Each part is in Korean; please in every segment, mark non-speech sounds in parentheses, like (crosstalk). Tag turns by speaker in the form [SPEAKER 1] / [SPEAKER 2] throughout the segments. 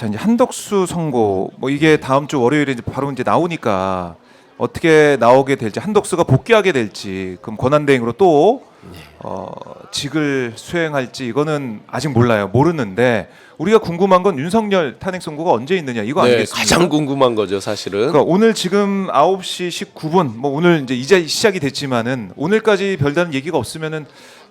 [SPEAKER 1] 자 이제 한덕수 선고 뭐 이게 다음 주 월요일에 이제 바로 이제 나오니까 어떻게 나오게 될지 한덕수가 복귀하게 될지 그럼 권한 대행으로 또 어, 직을 수행할지 이거는 아직 몰라요 모르는데 우리가 궁금한 건 윤석열 탄핵 선고가 언제 있느냐 이거
[SPEAKER 2] 네,
[SPEAKER 1] 아니겠습니까?
[SPEAKER 2] 가장 궁금한 거죠, 사실은.
[SPEAKER 1] 그러니까 오늘 지금 9시 19분 뭐 오늘 이제 이제 시작이 됐지만은 오늘까지 별다른 얘기가 없으면은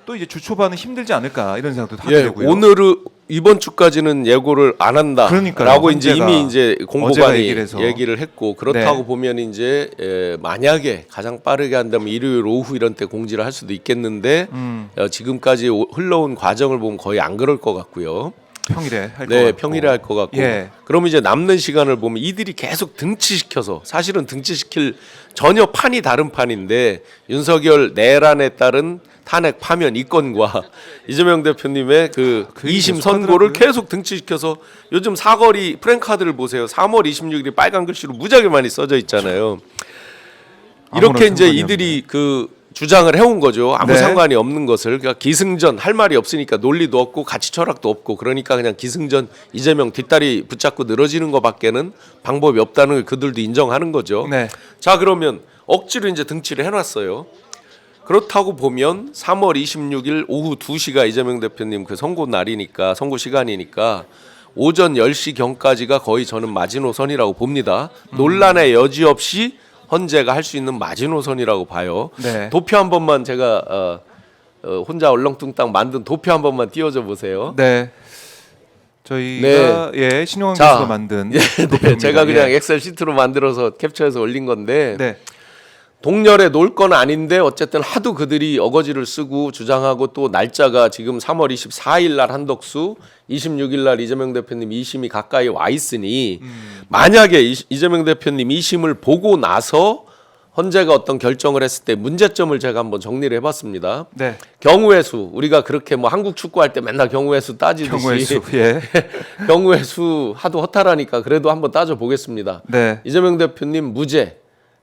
[SPEAKER 1] 또 이제 주 초반은 힘들지 않을까 이런 생각도 하게
[SPEAKER 2] 예,
[SPEAKER 1] 되고요.
[SPEAKER 2] 오늘은 이번 주까지는 예고를 안 한다라고
[SPEAKER 1] 그러니까요,
[SPEAKER 2] 이제
[SPEAKER 1] 헌재가
[SPEAKER 2] 이미 이제 공보관이
[SPEAKER 1] 얘기를.
[SPEAKER 2] 얘기를 했고 그렇다고
[SPEAKER 1] 네.
[SPEAKER 2] 보면 이제 에, 만약에 가장 빠르게 한다면 일요일 오후 이런 때 공지를 할 수도 있겠는데
[SPEAKER 1] 음,
[SPEAKER 2] 어, 지금까지 오- 흘러온 과정을 보면 거의 안 그럴 것 같고요.
[SPEAKER 1] 평일에 할
[SPEAKER 2] 네. 평일에 할 것 같고.
[SPEAKER 1] 예.
[SPEAKER 2] 그럼 이제 남는 시간을 보면 이들이 계속 등치시켜서 사실은 등치시킬 전혀 판이 다른 판인데 윤석열 내란에 따른 탄핵 파면 이건과 (laughs) 이재명 대표님의
[SPEAKER 1] 그그 얘기
[SPEAKER 2] 2심
[SPEAKER 1] 계속
[SPEAKER 2] 선고를. 계속 등치시켜서 요즘 사거리 프랭카드를 보세요. 3월 26일이 빨간 글씨로 무지하게 많이 써져 있잖아요. 이렇게 이제 이들이 그 주장을 해온 거죠. 아무
[SPEAKER 1] 네.
[SPEAKER 2] 상관이 없는 것을 그러니까 기승전 할 말이 없으니까 논리도 없고 가치 철학도 없고 그러니까 그냥 기승전 이재명 뒷다리 붙잡고 늘어지는 것밖에는 방법이 없다는 걸 그들도 인정하는 거죠.
[SPEAKER 1] 네.
[SPEAKER 2] 자 그러면 억지로 이제 등치를 해놨어요. 그렇다고 보면 3월 26일 오후 2시가 이재명 대표님 그 선고 날이니까 선고 시간이니까 오전 10시 경까지가 거의 저는 마지노선이라고 봅니다. 논란의 여지 없이 헌재가 할 수 있는 마지노선이라고 봐요.
[SPEAKER 1] 네.
[SPEAKER 2] 도표 한 번만 제가 어, 어, 혼자 얼렁뚱땅 만든 도표 한 번만 띄워줘 보세요.
[SPEAKER 1] 네. 저희가 예 신용환
[SPEAKER 2] 자,
[SPEAKER 1] 교수가 만든
[SPEAKER 2] 예, (laughs) 네. 제가 그냥
[SPEAKER 1] 예.
[SPEAKER 2] 엑셀 시트로 만들어서 캡처해서 올린 건데
[SPEAKER 1] 네.
[SPEAKER 2] 동렬에 놀건 아닌데 어쨌든 하도 그들이 어거지를 쓰고 주장하고 또 날짜가 지금 3월 24일 날 한덕수, 26일 날 이재명 대표님 2심이 가까이 와 있으니 만약에 이- 이재명 대표님 2심을 보고 나서 헌재가 어떤 결정을 했을 때 문제점을 제가 한번 정리를 해봤습니다.
[SPEAKER 1] 네.
[SPEAKER 2] 경우의 수 우리가 그렇게 뭐 한국 축구할 때 맨날 경우의 수 따지듯이
[SPEAKER 1] 경우의 수. (laughs) 예.
[SPEAKER 2] 경우의 수 하도 허탈하니까 그래도 한번 따져 보겠습니다.
[SPEAKER 1] 네.
[SPEAKER 2] 이재명 대표님 무죄.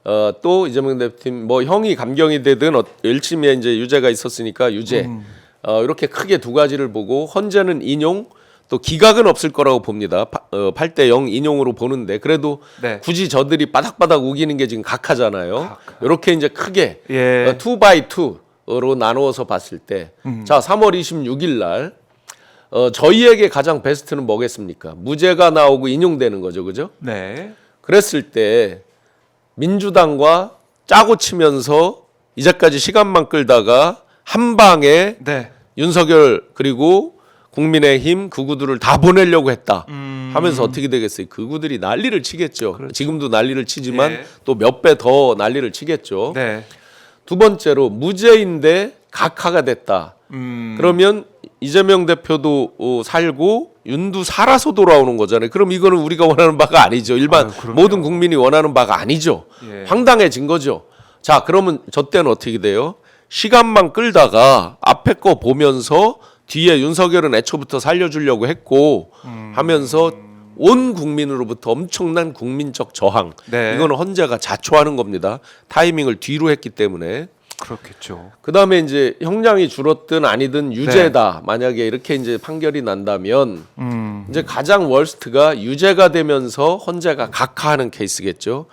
[SPEAKER 2] 어, 또 이재명 대표님 뭐 형이 감경이 되든 어, 1심에 이제 유죄가 있었으니까 유죄.
[SPEAKER 1] 음.
[SPEAKER 2] 어, 이렇게 크게 두 가지를 보고 헌재는 인용 또 기각은 없을 거라고 봅니다. 파, 어, 8대 0 인용으로 보는데 그래도
[SPEAKER 1] 네.
[SPEAKER 2] 굳이 저들이 바닥바닥 우기는 게 지금 각하잖아요. 이렇게 이제 크게
[SPEAKER 1] 예.
[SPEAKER 2] 어, 2 바이 2로 나누어서 봤을 때
[SPEAKER 1] 음.
[SPEAKER 2] 자, 3월 26일 날 어, 저희에게 가장 베스트는 뭐겠습니까? 무죄가 나오고 인용되는 거죠. 그죠?
[SPEAKER 1] 네.
[SPEAKER 2] 그랬을 때 민주당과 짜고 치면서 이제까지 시간만 끌다가 한 방에
[SPEAKER 1] 네.
[SPEAKER 2] 윤석열 그리고 국민의힘 그구들을 다 보내려고 했다
[SPEAKER 1] 음.
[SPEAKER 2] 하면서 어떻게 되겠어요? 그구들이 난리를 치겠죠. 지금도 난리를 치지만
[SPEAKER 1] 예.
[SPEAKER 2] 또몇 배 더 난리를 치겠죠.
[SPEAKER 1] 네.
[SPEAKER 2] 두 번째로 무죄인데 각하가 됐다.
[SPEAKER 1] 음.
[SPEAKER 2] 그러면 이재명 대표도 어, 살고 윤도 살아서 돌아오는 거잖아요. 그럼 이거는 우리가 원하는 바가 아니죠. 일반
[SPEAKER 1] 그럼요.
[SPEAKER 2] 모든 국민이 원하는 바가 아니죠.
[SPEAKER 1] 예.
[SPEAKER 2] 황당해진 거죠. 자, 그러면 저 때는 어떻게 돼요? 시간만 끌다가 앞에 거 보면서 뒤에 윤석열은 애초부터 살려주려고 했고
[SPEAKER 1] 음.
[SPEAKER 2] 하면서 온 국민으로부터 엄청난 국민적 저항.
[SPEAKER 1] 네.
[SPEAKER 2] 이거는 헌재가 자초하는 겁니다. 타이밍을 뒤로 했기 때문에.
[SPEAKER 1] 그렇겠죠.
[SPEAKER 2] 그 다음에 이제 형량이 줄었든 아니든 유죄다. 만약에 이렇게 이제 판결이 난다면
[SPEAKER 1] 음.
[SPEAKER 2] 이제 가장 월스트가 유죄가 되면서 헌재가 각하하는 케이스겠죠.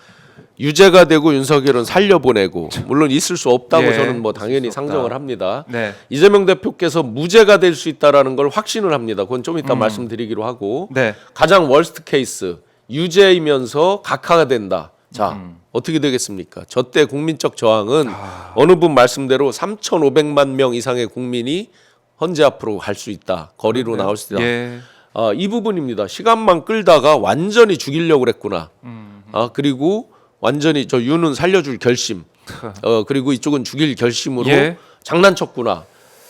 [SPEAKER 2] 유죄가 되고 윤석열은 살려보내고 물론 있을 수 없다고
[SPEAKER 1] 예,
[SPEAKER 2] 저는 뭐 당연히. 상정을 합니다.
[SPEAKER 1] 네.
[SPEAKER 2] 이재명 대표께서 무죄가 될 수 있다라는 걸 확신을 합니다. 그건 좀 이따 말씀드리기로 하고
[SPEAKER 1] 네.
[SPEAKER 2] 가장 월스트 케이스 유죄이면서 각하가 된다. 자
[SPEAKER 1] 음.
[SPEAKER 2] 어떻게 되겠습니까? 저 때 국민적 저항은
[SPEAKER 1] 아.
[SPEAKER 2] 어느 분 말씀대로 3,500만 명 이상의 국민이 헌재 앞으로 갈 수 있다. 거리로 나올 수 있다.
[SPEAKER 1] 예.
[SPEAKER 2] 아, 이 부분입니다. 시간만 끌다가 완전히 죽이려고 그랬구나.
[SPEAKER 1] 음.
[SPEAKER 2] 아 그리고 완전히 저 유는 살려줄 결심. (laughs) 어 그리고 이쪽은 죽일 결심으로
[SPEAKER 1] 예.
[SPEAKER 2] 장난쳤구나.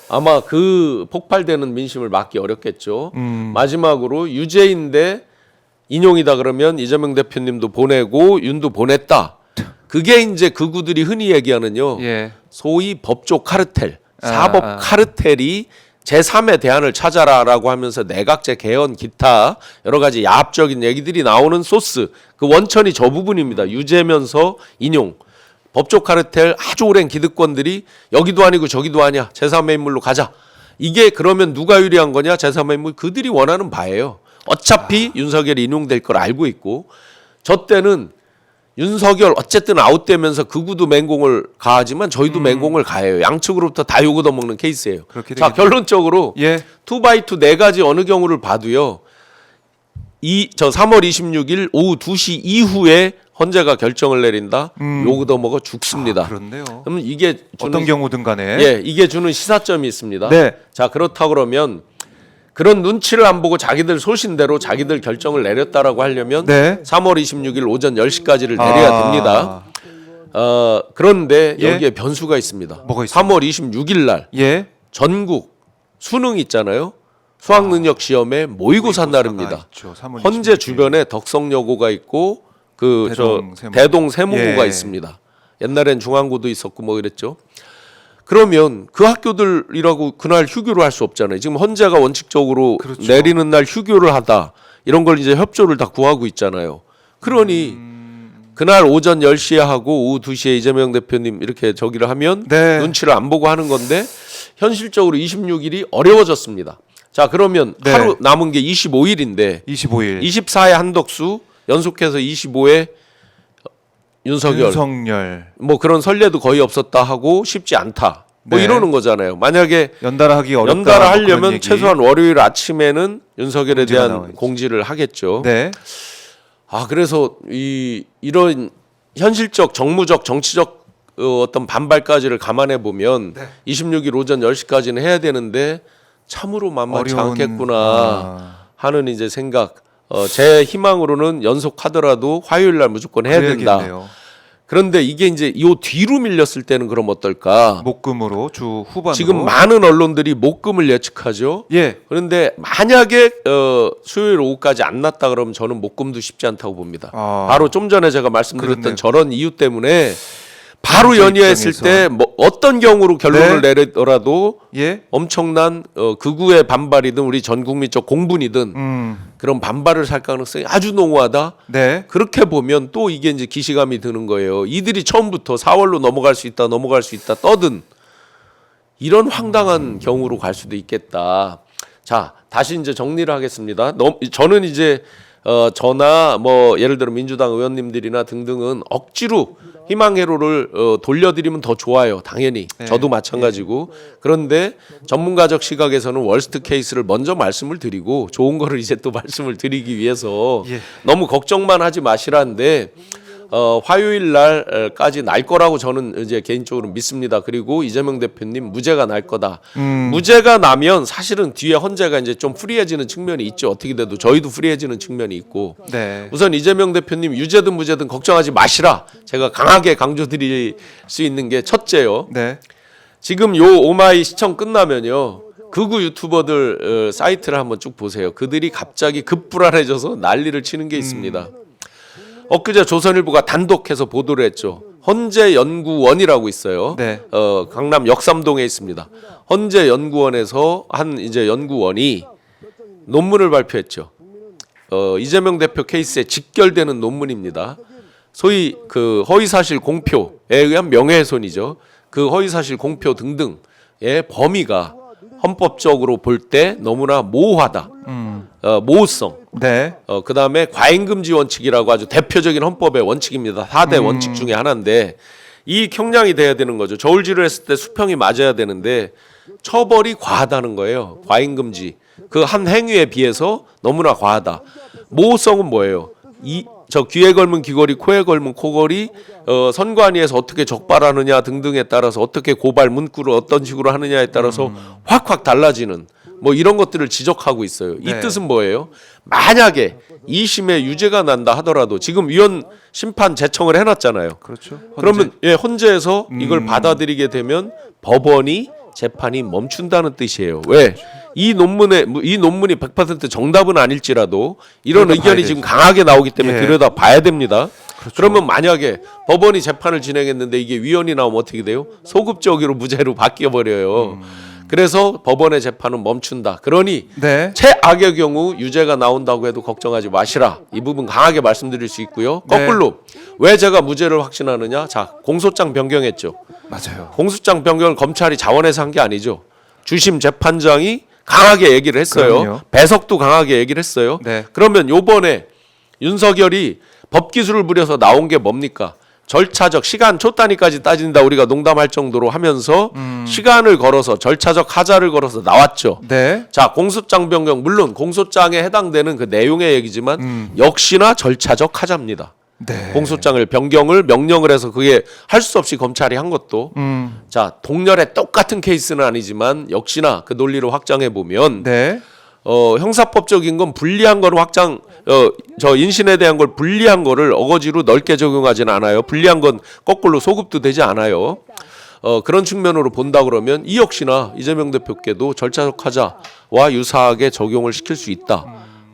[SPEAKER 2] 아마 그 폭발되는 민심을 막기 어렵겠죠.
[SPEAKER 1] 음.
[SPEAKER 2] 마지막으로 유죄인데 인용이다 그러면 이재명 대표님도 보내고 윤도 보냈다. 그게 이제 그구들이 흔히 얘기하는요.
[SPEAKER 1] 예.
[SPEAKER 2] 소위 법조 카르텔,
[SPEAKER 1] 아,
[SPEAKER 2] 사법
[SPEAKER 1] 아.
[SPEAKER 2] 카르텔이 제3의 대안을 찾아라라고 하면서 내각제 개헌 기타 여러 가지 야합적인 얘기들이 나오는 소스 그 원천이 저 부분입니다. 유죄면서 인용 법조 카르텔 아주 오랜 기득권들이 여기도 아니고 저기도 아니야 제3의 인물로 가자 이게 그러면 누가 유리한 거냐 제3의 인물 그들이 원하는 바예요. 어차피 윤석열이 인용될 걸 알고 있고 저 때는 윤석열 어쨌든 아웃되면서 극우도 맹공을 가하지만 저희도 맹공을 가해요. 양측으로부터 다 요구 얻어먹는 케이스예요.
[SPEAKER 1] 음.
[SPEAKER 2] 자. 결론적으로
[SPEAKER 1] 예.
[SPEAKER 2] 투바이투 네 가지 어느 경우를 봐도요. 이 저 3월 26일 오후 2시 이후에 헌재가 결정을 내린다. 요구 더 먹어 죽습니다.
[SPEAKER 1] 음. 아, 그렇네요.
[SPEAKER 2] 그러면 이게 주는
[SPEAKER 1] 어떤 경우든 간에
[SPEAKER 2] 예, 이게 주는 시사점이 있습니다.
[SPEAKER 1] 네.
[SPEAKER 2] 자, 그렇다 그러면 그런 눈치를 안 보고 자기들 소신대로 자기들 결정을 내렸다라고 하려면
[SPEAKER 1] 네.
[SPEAKER 2] 3월 26일 오전 10시까지를 내려야
[SPEAKER 1] 아,
[SPEAKER 2] 됩니다. 어, 그런데
[SPEAKER 1] 예?
[SPEAKER 2] 여기에 변수가 있습니다.
[SPEAKER 1] 뭐가 있습니까?
[SPEAKER 2] 3월 26일 날
[SPEAKER 1] 예.
[SPEAKER 2] 전국 수능 있잖아요. 수학 능력 시험에 모의고사 날입니다.
[SPEAKER 1] 있죠. 3월
[SPEAKER 2] 헌재
[SPEAKER 1] 26일.
[SPEAKER 2] 주변에 덕성여고가 있고 그저
[SPEAKER 1] 대동 세무.
[SPEAKER 2] 대동 세무고가
[SPEAKER 1] 예.
[SPEAKER 2] 있습니다. 옛날엔 중앙고도 있었고 뭐 이랬죠. 그러면 그 학교들이라고 그날 휴교를 할 수 없잖아요. 지금 헌재가 원칙적으로
[SPEAKER 1] 그렇죠.
[SPEAKER 2] 내리는 날 휴교를 하다 이런 걸 이제 협조를 다 구하고 있잖아요. 그러니
[SPEAKER 1] 음.
[SPEAKER 2] 그날 오전 10시에 하고 오후 2시에 이재명 대표님 이렇게 저기를 하면
[SPEAKER 1] 네.
[SPEAKER 2] 눈치를 안 보고 하는 건데 현실적으로 26일이 어려워졌습니다. 자, 그러면
[SPEAKER 1] 네.
[SPEAKER 2] 하루 남은 게 25일인데
[SPEAKER 1] 25일
[SPEAKER 2] 24회 한덕수 연속해서 25회 윤석열
[SPEAKER 1] 윤석열
[SPEAKER 2] 뭐 그런 선례도 거의 없었다 하고 쉽지 않다. 뭐
[SPEAKER 1] 네.
[SPEAKER 2] 이러는 거잖아요. 만약에
[SPEAKER 1] 연달아 하기 어렵다.
[SPEAKER 2] 연달아 하려면. 최소한 월요일 아침에는 윤석열에 대한
[SPEAKER 1] 나와야지.
[SPEAKER 2] 공지를 하겠죠.
[SPEAKER 1] 네.
[SPEAKER 2] 아 그래서 이 이런 현실적 정무적 정치적 어, 어떤 반발까지를 감안해 보면
[SPEAKER 1] 네.
[SPEAKER 2] 26일 오전 10시까지는 해야 되는데 참으로 만만치
[SPEAKER 1] 어려운-
[SPEAKER 2] 않겠구나
[SPEAKER 1] 아.
[SPEAKER 2] 하는 이제 생각. 어, 제 희망으로는 연속하더라도 화요일 날 무조건 해야 된다.
[SPEAKER 1] 그래야겠네요.
[SPEAKER 2] 그런데 이게 이제 요 뒤로 밀렸을 때는 그럼 어떨까?
[SPEAKER 1] 목금으로 주 후반으로
[SPEAKER 2] 지금 많은 언론들이 목금을 예측하죠.
[SPEAKER 1] 예.
[SPEAKER 2] 그런데 만약에 어, 수요일 오후까지 안 났다 그러면 저는 목금도 쉽지 않다고 봅니다.
[SPEAKER 1] 아.
[SPEAKER 2] 바로 좀 전에 제가 말씀드렸던
[SPEAKER 1] 그렇네요.
[SPEAKER 2] 저런 이유 때문에 바로 연이했을. 때 뭐 어떤 경우로 결론을
[SPEAKER 1] 네.
[SPEAKER 2] 내리더라도
[SPEAKER 1] 예.
[SPEAKER 2] 엄청난 어, 극우의 반발이든 우리 전 국민적 공분이든
[SPEAKER 1] 음.
[SPEAKER 2] 그런 반발을 살 가능성이 아주 농후하다.
[SPEAKER 1] 네.
[SPEAKER 2] 그렇게 보면 또 이게 이제 기시감이 드는 거예요. 이들이 처음부터 4월로 넘어갈 수 있다, 넘어갈 수 있다 떠든 이런 황당한 경우로 갈 수도 있겠다. 자, 다시 이제 정리를 하겠습니다. 너무, 저는 이제 어, 저나 뭐 예를 들어 민주당 의원님들이나 등등은 억지로 희망 회로를 어, 돌려드리면 더 좋아요. 당연히
[SPEAKER 1] 네.
[SPEAKER 2] 저도 마찬가지고 그런데 전문가적 시각에서는 월스트 케이스를 먼저 말씀을 드리고 좋은 거를 이제 또 (laughs) 말씀을 드리기 위해서
[SPEAKER 1] 예.
[SPEAKER 2] 너무 걱정만 하지 마시라는데 어, 화요일 날까지 날 거라고 저는 이제 개인적으로 믿습니다. 그리고 이재명 대표님 무죄가 날 거다.
[SPEAKER 1] 음.
[SPEAKER 2] 무죄가 나면 사실은 뒤에 헌재가 이제 좀 프리해지는 측면이 있죠. 어떻게 돼도 저희도 프리해지는 측면이 있고
[SPEAKER 1] 네.
[SPEAKER 2] 우선 이재명 대표님 유죄든 무죄든 걱정하지 마시라. 제가 강하게 강조드릴 수 있는 게 첫째요.
[SPEAKER 1] 네.
[SPEAKER 2] 지금 요 오마이 시청 끝나면요. 극우 유튜버들 어, 사이트를 한번 쭉 보세요. 그들이 갑자기 급불안해져서 난리를 치는 게 있습니다. 엊그제 조선일보가 단독해서 보도를 했죠. 헌재 연구원이라고 있어요.
[SPEAKER 1] 네.
[SPEAKER 2] 어, 강남 역삼동에 있습니다. 헌재 연구원에서 한 이제 연구원이 논문을 발표했죠. 어, 이재명 대표 케이스에 직결되는 논문입니다. 소위 그 허위사실 공표에 의한 명예훼손이죠. 그 허위사실 공표 등등의 범위가 헌법적으로 볼 때 너무나 모호하다.
[SPEAKER 1] 음.
[SPEAKER 2] 어, 모호성.
[SPEAKER 1] 네.
[SPEAKER 2] 어, 그 다음에 과잉금지 원칙이라고 아주 대표적인 헌법의 원칙입니다. 4대
[SPEAKER 1] 음.
[SPEAKER 2] 원칙 중에 하나인데 이 경량이 돼야 되는 거죠. 저울질을 했을 때 수평이 맞아야 되는데 처벌이 과하다는 거예요. 과잉금지. 그 한 행위에 비해서 너무나 과하다. 모호성은 뭐예요? 이 저 귀에 걸면 귀걸이, 코에 걸면 코걸이, 어, 선관위에서 어떻게 적발하느냐 등등에 따라서 어떻게 고발 문구를 어떤 식으로 하느냐에 따라서
[SPEAKER 1] 음.
[SPEAKER 2] 확확 달라지는 뭐 이런 것들을 지적하고 있어요. 이
[SPEAKER 1] 네.
[SPEAKER 2] 뜻은 뭐예요? 만약에 2심에 유죄가 난다 하더라도 지금 위헌 심판 제청을 해놨잖아요.
[SPEAKER 1] 그렇죠.
[SPEAKER 2] 그러면 예 헌재에서
[SPEAKER 1] 음.
[SPEAKER 2] 이걸 받아들이게 되면 법원이 재판이 멈춘다는 뜻이에요. 왜? 이 논문에 뭐이 논문이 100% 정답은 아닐지라도 이런
[SPEAKER 1] 들여다봐야
[SPEAKER 2] 의견이 지금. 강하게 나오기 때문에
[SPEAKER 1] 예.
[SPEAKER 2] 들여다 봐야 됩니다.
[SPEAKER 1] 그렇죠.
[SPEAKER 2] 그러면 만약에 법원이 재판을 진행했는데 이게 위헌이 나오면 어떻게 돼요? 소급적으로 무죄로 바뀌어 버려요.
[SPEAKER 1] 음.
[SPEAKER 2] 그래서 법원의 재판은 멈춘다. 그러니
[SPEAKER 1] 네.
[SPEAKER 2] 최악의 경우 유죄가 나온다고 해도 걱정하지 마시라. 이 부분 강하게 말씀드릴 수 있고요.
[SPEAKER 1] 네.
[SPEAKER 2] 거꾸로 왜 제가 무죄를 확신하느냐? 자, 공소장 변경했죠.
[SPEAKER 1] 맞아요.
[SPEAKER 2] 공소장 변경을 검찰이 자원해서 한 게 아니죠. 주심 재판장이 강하게 얘기를 했어요.
[SPEAKER 1] 그럼요.
[SPEAKER 2] 배석도 강하게 얘기를 했어요.
[SPEAKER 1] 네.
[SPEAKER 2] 그러면 요번에 윤석열이 법 기술을 부려서 나온 게 뭡니까? 절차적 시간 초 단위까지 따진다 우리가 농담할 정도로 하면서
[SPEAKER 1] 음.
[SPEAKER 2] 시간을 걸어서 절차적 하자를 걸어서 나왔죠.
[SPEAKER 1] 네.
[SPEAKER 2] 자 공소장 변경 물론 공소장에 해당되는 그 내용의 얘기지만
[SPEAKER 1] 음.
[SPEAKER 2] 역시나 절차적 하자입니다.
[SPEAKER 1] 네.
[SPEAKER 2] 공소장을 변경을 명령을 해서 그게 할 수 없이 검찰이 한 것도
[SPEAKER 1] 음.
[SPEAKER 2] 자 동렬의 똑같은 케이스는 아니지만 역시나 그 논리로 확장해 보면
[SPEAKER 1] 네.
[SPEAKER 2] 어 형사법적인 건 불리한 건 확장 어 저 인신에 대한 걸 불리한 거를 어거지로 넓게 적용하지는 않아요. 불리한 건 거꾸로 소급도 되지 않아요. 어 그런 측면으로 본다 그러면 이 역시나 이재명 대표께도 절차적 하자와 유사하게 적용을 시킬 수 있다.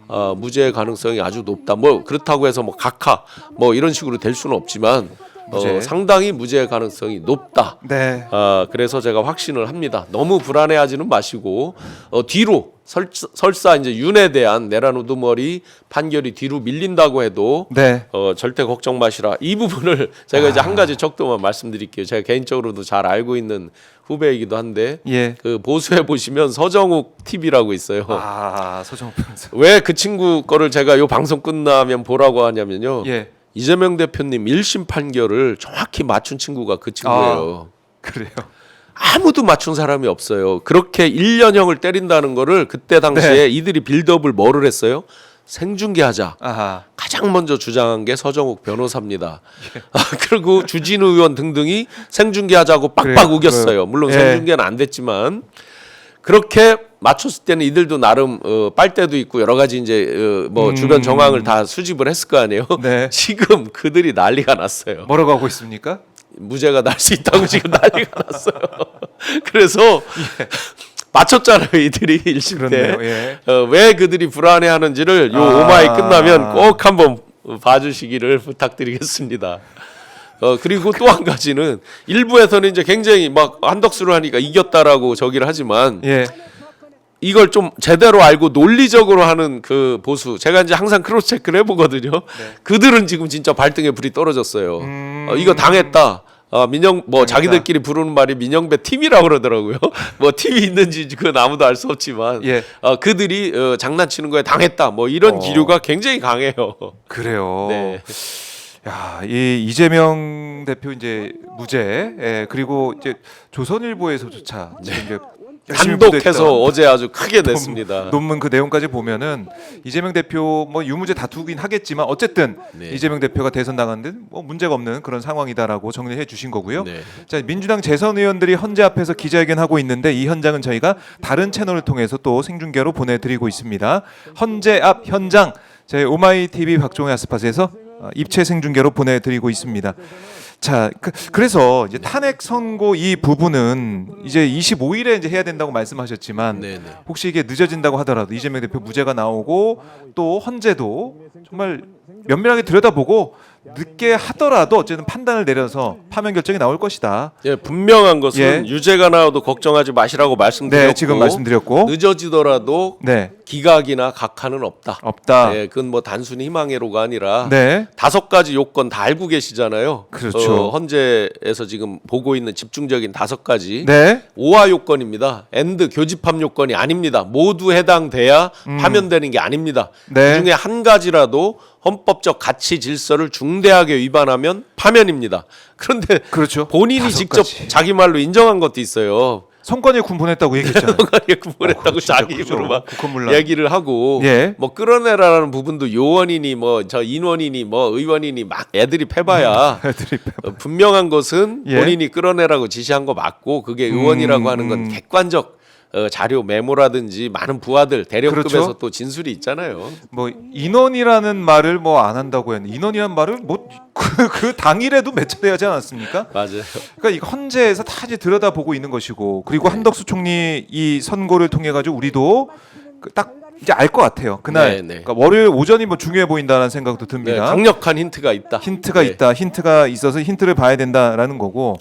[SPEAKER 2] 아, 무죄의 가능성이 아주 높다. 뭐 그렇다고 해서 뭐 각하 뭐 이런 식으로 될 수는 없지만
[SPEAKER 1] 무죄.
[SPEAKER 2] 어, 상당히 무죄의 가능성이 높다.
[SPEAKER 1] 네.
[SPEAKER 2] 아, 그래서 제가 확신을 합니다. 너무 불안해하지는 마시고 어, 뒤로 설, 설사 이제 윤에 대한 내란 우두머리 판결이 뒤로 밀린다고 해도
[SPEAKER 1] 네.
[SPEAKER 2] 어, 절대 걱정 마시라. 이 부분을 제가 이제 한 가지 척도만 말씀드릴게요. 제가 개인적으로도 잘 알고 있는 후배이기도 한데
[SPEAKER 1] 예.
[SPEAKER 2] 그 보수해 보시면 서정욱 TV라고 있어요.
[SPEAKER 1] 아, 서정욱 변호사.
[SPEAKER 2] 왜 그 친구 거를 제가 요 방송 끝나면 보라고 하냐면요.
[SPEAKER 1] 예.
[SPEAKER 2] 이재명 대표님 1심 판결을 정확히 맞춘 친구가 그 친구예요.
[SPEAKER 1] 그래요.
[SPEAKER 2] 아무도 맞춘 사람이 없어요. 그렇게 1년형을 때린다는 거를 그때 당시에
[SPEAKER 1] 네.
[SPEAKER 2] 이들이 빌드업을 뭐를 했어요? 생중계하자.
[SPEAKER 1] 아하.
[SPEAKER 2] 가장 먼저 주장한 게 서정욱 변호사입니다. 아, 그리고 주진우 의원 등등이 생중계하자고 빡빡
[SPEAKER 1] 그래요.
[SPEAKER 2] 우겼어요. 물론
[SPEAKER 1] 예.
[SPEAKER 2] 생중계는 안 됐지만 그렇게 맞췄을 때는 이들도 나름 어, 빨대도 있고 여러 가지 이제 어, 뭐
[SPEAKER 1] 음.
[SPEAKER 2] 주변 정황을 다 수집을 했을 거 아니에요. (laughs)
[SPEAKER 1] 네. (laughs)
[SPEAKER 2] 지금 그들이 난리가 났어요.
[SPEAKER 1] 뭐라고 하고 있습니까?
[SPEAKER 2] 무죄가 날 수 있다고 지금 난리가 (laughs) 났어요. 그래서
[SPEAKER 1] 예.
[SPEAKER 2] 맞췄잖아요, 이들이 1심 때.
[SPEAKER 1] 그렇네요. 예.
[SPEAKER 2] 어, 왜 그들이 불안해하는지를 요
[SPEAKER 1] 아.
[SPEAKER 2] 오마이 끝나면 꼭 한번 봐주시기를 부탁드리겠습니다. 어 그리고 또 한 가지는 일부에서는 이제 굉장히 막 한덕수를 하니까 이겼다라고 저기를 하지만
[SPEAKER 1] 예.
[SPEAKER 2] 이걸 좀 제대로 알고 논리적으로 하는 그 보수 제가 이제 항상 크로스 체크를 해보거든요. 그들은 지금 진짜 발등에 불이 떨어졌어요. 어, 이거 당했다. 어, 민영 뭐 자기들끼리 부르는 말이 민영배 팀이라고 그러더라고요. (laughs) 뭐 팀이 있는지 그건 아무도 알 수 없지만
[SPEAKER 1] 예.
[SPEAKER 2] 어, 그들이 어, 장난치는 거에 당했다. 뭐 이런
[SPEAKER 1] 어.
[SPEAKER 2] 기류가 굉장히 강해요.
[SPEAKER 1] 그래요.
[SPEAKER 2] 네.
[SPEAKER 1] 야, 이 이재명 대표 이제 무죄, 예, 그리고 이제 조선일보에서조차 지금 이제
[SPEAKER 2] 네. 단독해서 어제 아주 크게 냈습니다.
[SPEAKER 1] 논문 그 내용까지 보면은 이재명 대표 뭐 유무죄 다투긴 하겠지만 어쨌든
[SPEAKER 2] 네.
[SPEAKER 1] 이재명 대표가 대선 나갔는데 뭐 문제가 없는 그런 상황이다라고 정리해 주신 거고요.
[SPEAKER 2] 네.
[SPEAKER 1] 자 민주당 재선 의원들이 헌재 앞에서 기자회견 하고 있는데 이 현장은 저희가 다른 채널을 통해서 또 생중계로 보내드리고 있습니다. 헌재 앞 현장 저희 오마이 TV 박종의 아스팟에서 어, 입체 생중계로 보내드리고 있습니다. 자, 그, 그래서 이제 탄핵 선고 이 부분은 이제 25일에 이제 해야 된다고 말씀하셨지만
[SPEAKER 2] 네, 네.
[SPEAKER 1] 혹시 이게 늦어진다고 하더라도 이재명 대표 무죄가 나오고 또 헌재도 정말 면밀하게 들여다보고 늦게 하더라도 어쨌든 판단을 내려서 파면 결정이 나올 것이다.
[SPEAKER 2] 예, 분명한 것은
[SPEAKER 1] 예.
[SPEAKER 2] 유죄가 나와도 걱정하지 마시라고 말씀드렸고
[SPEAKER 1] 네, 지금 말씀드렸고
[SPEAKER 2] 늦어지더라도
[SPEAKER 1] 네,
[SPEAKER 2] 기각이나 각하는 없다.
[SPEAKER 1] 없다.
[SPEAKER 2] 예, 그건 뭐 단순히 희망회로가 아니라
[SPEAKER 1] 네,
[SPEAKER 2] 다섯 가지 요건 다 알고 계시잖아요.
[SPEAKER 1] 그렇죠.
[SPEAKER 2] 어, 헌재에서 지금 보고 있는 집중적인 다섯 가지
[SPEAKER 1] 네,
[SPEAKER 2] 오화 요건입니다. 엔드 교집합 요건이 아닙니다. 모두 해당돼야 파면되는 게 아닙니다.
[SPEAKER 1] 음. 네.
[SPEAKER 2] 그 중에 한 가지라도 헌법적 가치 질서를 중 대하게 위반하면 파면입니다. 그런데
[SPEAKER 1] 그렇죠.
[SPEAKER 2] 본인이 직접
[SPEAKER 1] 가지.
[SPEAKER 2] 자기 말로 인정한 것도 있어요.
[SPEAKER 1] 선관위 군분했다고 얘기했잖아요.
[SPEAKER 2] 선관위에 구분했다고
[SPEAKER 1] 어, 진짜
[SPEAKER 2] 자기
[SPEAKER 1] 그죠.
[SPEAKER 2] 입으로 막
[SPEAKER 1] 국헌문란.
[SPEAKER 2] 얘기를 하고
[SPEAKER 1] 예.
[SPEAKER 2] 뭐 끌어내라라는 부분도 요원이니 뭐 저 인원이니 뭐 의원이니 막 애들이 패봐야 (laughs)
[SPEAKER 1] 애들이
[SPEAKER 2] 어, 분명한 것은
[SPEAKER 1] 예.
[SPEAKER 2] 본인이 끌어내라고 지시한 거 맞고 그게 의원이라고
[SPEAKER 1] 음,
[SPEAKER 2] 하는 건
[SPEAKER 1] 음.
[SPEAKER 2] 그 어, 자료 메모라든지 많은 부하들 대령급에서
[SPEAKER 1] 그렇죠.
[SPEAKER 2] 또 진술이 있잖아요.
[SPEAKER 1] 뭐 인원이라는 말을 뭐 안 한다고 했는데 인원이라는 말을 뭐그 (laughs) 그 당일에도 몇 차례 하지 않았습니까?
[SPEAKER 2] 맞아요.
[SPEAKER 1] 그러니까 이 헌재에서 다 이제 들여다보고 있는 것이고 그리고 한덕수 총리 이 선고를 통해 가지고 우리도 그딱 이제 알 것 같아요. 그날
[SPEAKER 2] 네, 네.
[SPEAKER 1] 그러니까 월요일 오전이 뭐 중요해 보인다는 생각도
[SPEAKER 2] 네,
[SPEAKER 1] 듭니다.
[SPEAKER 2] 강력한 힌트가 있다.
[SPEAKER 1] 힌트가
[SPEAKER 2] 네.
[SPEAKER 1] 있다. 힌트가 있어서 힌트를 봐야 된다라는 거고